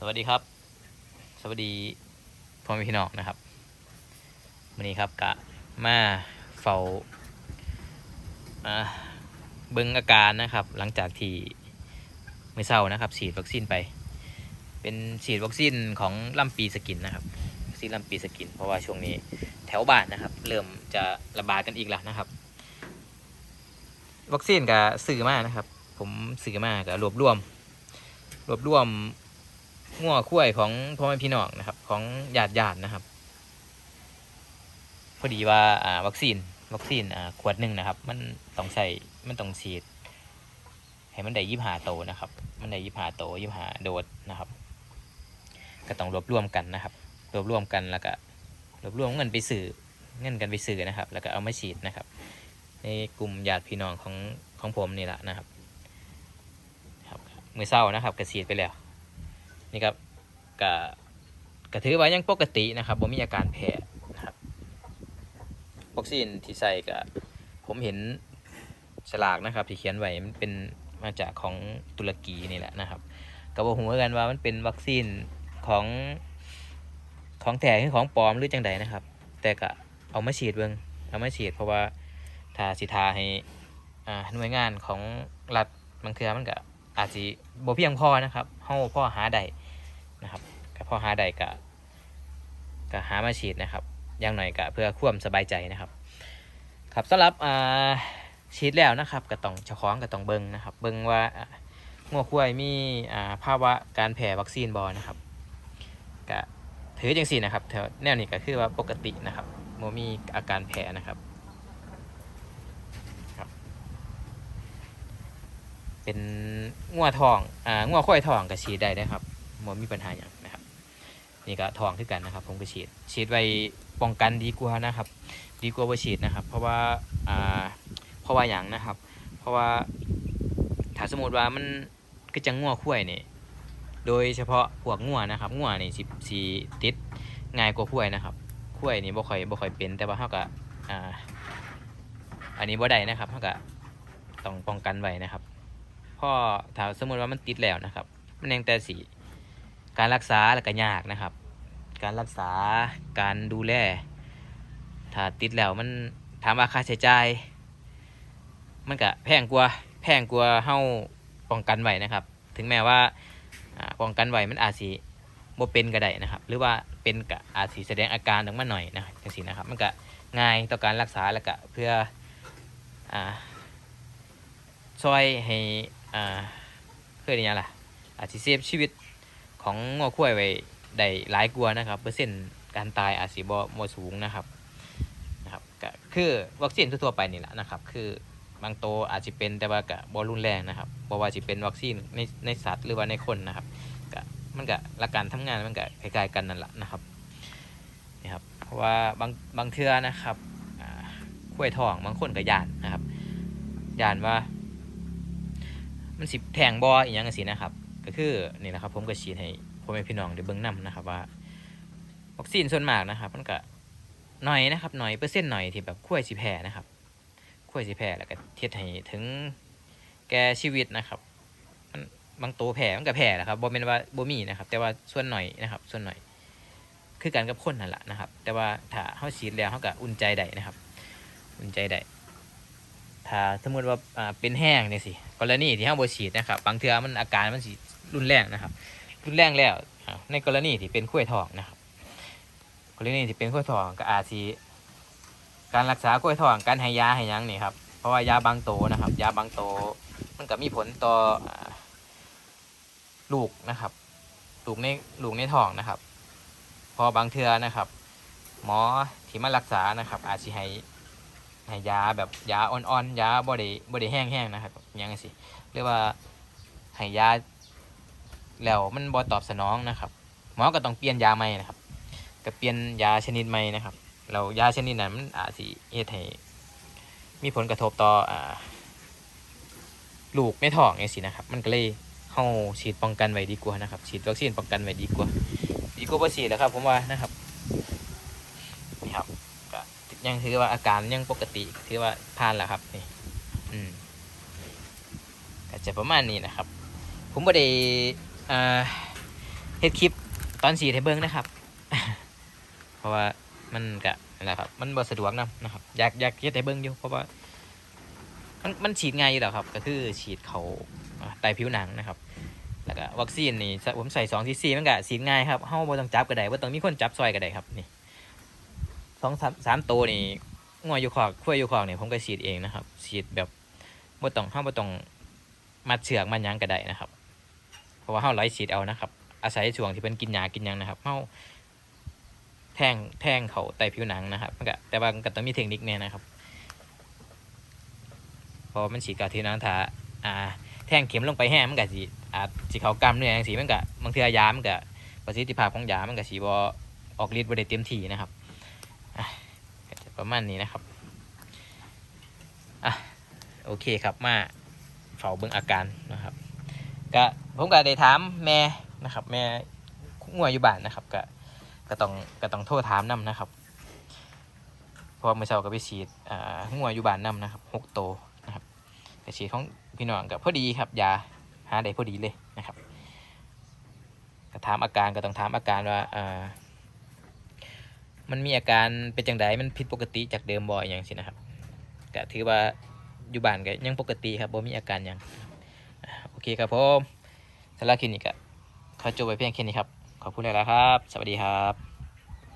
สวัสดีครับ สวัสดีพ่อแม่พี่น้องนะครับวันนี้ครับกะมาเฝ้าเบิ่งอาการนะครับ หลังจากที่มื่อเช้านะครับฉีดวัคซีนไป เป็นฉีดวัคซีนของลำปีสกินนะครับวัคซีนลำปีสกิน เพราะว่าช่วงนี้แถวบ้านนะครับ เริ่มจะระบาดกันอีกแล้วนะครับ วัคซีนกับสื่อมากนะครับ ผมสื่อมากกับรวบรวม รวบรวม งัวคุ้ยของพ่อแม่พี่น้องนะครับ ของญาติญาตินะครับ พอดีว่าอ่าวัคซีนวัคซีนอ่าขวดหนึ่งนะครับ มันต้องใส่มันต้องฉีดให้มันได้ยี่ห้าโตนะครับ มันได้ยี่ห้าโตยี่ห้าโดสนะครับ ก็ต้องรวบรวมกันนะครับ รวบรวมกันแล้วก็รวบรวมเงินไปสื่อเงินกันไปสื่อนะครับ แล้วก็เอามาฉีดนะครับ ในกลุ่มญาติพี่น้องของของผมนี่แหละนะครับครับมือเศร้านะครับกระสีดไปแล้ว นี่ครับกะกะถือไว่ายังปกตินะครับผมมีอาการแพ้นะครับวัคซีนที่ใส่กะผมเห็นฉลากนะครับ ที่เขียนไว้มันเป็นมาจากของตุรกีนี่แหละนะครับก็บอกผมเหมือนกันว่ามันเป็นวัคซีนของของแท้หรือของปลอมหรือจังใดนะครับ แต่ก็เอามาฉีดเบิ่งเอามาฉีดเพราะว่าถ้าสิทาให้อ่าหน่วยงานของรัฐบางเทือมันก็ อาจจะบ่เพียงพอนะครับเฮาพ่อหาได้นะครับก็พ่อหาได้ก็ก็หามาฉีดนะครับอย่างหน่อยก็เพื่อความสบายใจนะครับ ครับสำหรับอ่าฉีดแล้วนะครับก็ต้องเจ้องก็ต้องเบิ่งนะครับ เบิ่งว่างัวควายมีอ่าภาวะการแพ้วัคซีนบ่นะครับก็ถือจังซี่นะครับแถวแนวนี้ก็คือว่าปกตินะครับบ่มีอาการแพ้นะครับ เป็น งัวทองอ่างัวควายทองก็ฉีดได้นะครับมันมีปัญหาอย่างนะครับ นี่ก็ทองคือกันนะครับ ผมก็ฉีด ฉีดไว้ป้องกันดีกว่านะครับ ดีกว่าบ่ฉีดนะครับ เพราะว่าอ่าเพราะว่าอย่างนะครับ เพราะว่าถ้าสมมติว่ามันก็จะงัวควายนี่โดยเฉพาะพวกงัวนะครับงัวนี่สิสิติดง่ายกว่าควายนะครับควายนี่บ่ค่อยบ่ค่อยเป็นแต่ว่าเฮาก็อ่าอันนี้บ่ได้นะครับเฮาก็ต้องป้องกันไว้นะครับ พ่อถ้าสมมติว่ามันติดแล้วนะครับ มันยังแต่สีการรักษาแล้วก็ยากนะครับ การรักษาการดูแล ถ้าติดแล้วมันถามว่าค่าใช้จ่ายมันก็แพงกว่าแพงกว่าเฮาป้องกันไว้นะครับ ถึงแม้ว่าป้องกันไว้มันอาจสิบ่เป็นก็ได้นะครับ หรือว่าเป็นก็อาจสิแสดงอาการออกมาหน่อยนะครับจังซี่นะครับ มันก็ง่ายต่อการรักษาแล้วก็เพื่ออ่าช่วยให้ อ่าเพื่ออย่างล่ะอาจจะเซฟชีวิตของงัวควายไว้ได้หลายกว่านะครับเปอร์เซ็นต์การตายอาจสิบ่บ่สูงนะครับนะครับก็คือวัคซีนทั่วไปนี่แหละนะครับ คือบางโตวอาจจะเป็นแต่ว่าก็บ่รุนแรงนะครับบ่ว่าจะเป็นวัคซีนในในสัตว์หรือว่าในคนนะครับก็มันก็หลักการทำงานมันก็คล้ายๆกันนั่นแหละนะครับนี่ครับเพราะว่าบางบางเทื่อนะครับควายทองบางคนก็ย่านนะครับย่านว่า มันสิแทงบออีกอย่างสินะครับ ก็คือนี่นะครับ ผมก็ฉีดให้พ่อแม่พี่น้องได้เบิ่งนํนะครับ ว่าวัคซีนส่วนมากนะครับ มันก็หน่อยนะครับหน่อยเปอร์เซ็นต์หน่อยที่แบบคุ้ยสิแพ้นะครับคุ้ยสิแพ้แล้วก็เทียดให้ถึงแก่ชีวิตนะครับมันบางตัวแพ้มันก็แพ้แหละครับบ่แม่นว่าบ่มีนะครับ แต่ว่าส่วนหน่อยนะครับ ส่วนหน่อย คือกันกับคนนั่นแหละนะครับ แต่ว่าถ้าเฮาฉีดแล้วเฮาก็อุ่นใจได้นะครับ อุ่นใจได้ ถ้าสมมติว่าอ่าเป็นแห้งเนี่ยสิกรณีที่ห้าบฉีดนะครับบางเทือมันอาการมันสิรุนแรงนะครับ รุนแรงแล้วในกรณีที่เป็นข้วยทองนะครับกรณีที่เป็นข้วยทองก็อาจสิการรักษาข้วยทองการให้ยาให้ยังนี่ครับเพราะว่ายาบางโตนะครับ ยาบางโตมันก็มีผลต่อลูกนะครับลูกในลูกในท้องนะครับ พอบางเทือนะครับ หมอที่มารักษานะครับ อาจสิให้ ให้ยาแบบยาอ่อนๆยาบ่ได้บ่ได้แห้งๆนะครับอยังสิเรียกว่าให้ยาแล้วมันบ่ตอบสนองนะครับหมอก็ต้องเปลี่ยนยาใหม่นะครับก็เปลี่ยนยาชนิดใหม่นะครับแล้วยาชนิดนั้นมันอาจสิเฮ็ดให้มีผลกระทบต่ออ่าลูกในท้องจังซี่นะครับ มันก็เลยเฮาฉีดป้องกันไว้ดีกว่านะครับ ฉีดวัคซีนป้องกันไว้ดีกว่า ดีกว่าบ่ฉีดแล้วครับ ผมว่านะครับนี่ครับ ยังถือว่าอาการยังปกติถือว่าผ่านแล้วครับนี่อืมก็จะประมาณนี้นะครับ ผมไม่ได้อ่าเฮ็ดคลิปตอนฉีดให้เบิ่งนะครับ เพราะว่ามันก็นั่นแหละครับ มันบ่สะดวกนํนะครับ อยากอยากเฮ็ดให้เบิ่งอยู่เพราะว่า มันมันฉีดง่ายอยู่แล้วครับ ก็คือฉีดเขาอ่าใต้ผิวหนังนะครับ แล้วก็วัคซีนนี่ผมใส่สองซีซีมันก็ฉีดง่ายครับเฮาบ่ต้องจับก็ได้บ่ต้องมีคนจับซอยก็ได้ครับนี่ สองสามสามตัวนี่งัวอยู่คอกขั้วอยู่คอกนี่ผมก็ฉีดเองนะครับฉีดแบบบ่ต้องเฮาบ่ต้องมัดเชือกมันยังก็ได้นะครับ เพราะว่าเฮาไหลฉีดเอานะครับ อาศัยช่วงที่เพิ่นกินยากินยังนะครับเฮาแทงแทงเขาใต้ผิวหนังนะครับมันก็แต่ว่ามันก็ต้องมีเทคนิคแน่นะครับเพราะมันฉีดกาทีนั้นถ้าอ่า แทงเข็มลงไปแห้งมันก็สิอาจสิเขากล้ามเนื้อจังซี่มันก็บางเทื่อยามันก็ประสิทธิภาพของยามันก็สิบ่ออกฤทธิ์บ่ได้เต็มที่นะครับ ประมาณนี้นะครับอะโอเคครับมาเฝ้าเบิ่งอาการนะครับก็ผมก็ได้ถามแม่นะครับ แม่งัวอยู่บ้านนะครับก็ก็ต้องก็ต้องโทรถามนํนะครับเพราะเมื่อเช้าก็ไปฉีดอ่างัวอยู่บ้านนํนะครับหกโตนะครับกระฉีดของพี่น้องกับพอดีครับยาหาได้พอดีเลยนะครับก็ถามอาการก็ต้องถามอาการว่าอ่า มันมีอาการเป็นจังไดมันผิดปกติจากเดิมบ่อยอย่างสินะครับก็ถือว่าอยู่บ้านก็ยังปกติครับบ่มีอาการอยังอ่าโอเคครับผมสำหรับคลินิกก็ขอจบไปเพียงแค่นี้ครับ ขอบคุณหลายๆครับ สวัสดีครับ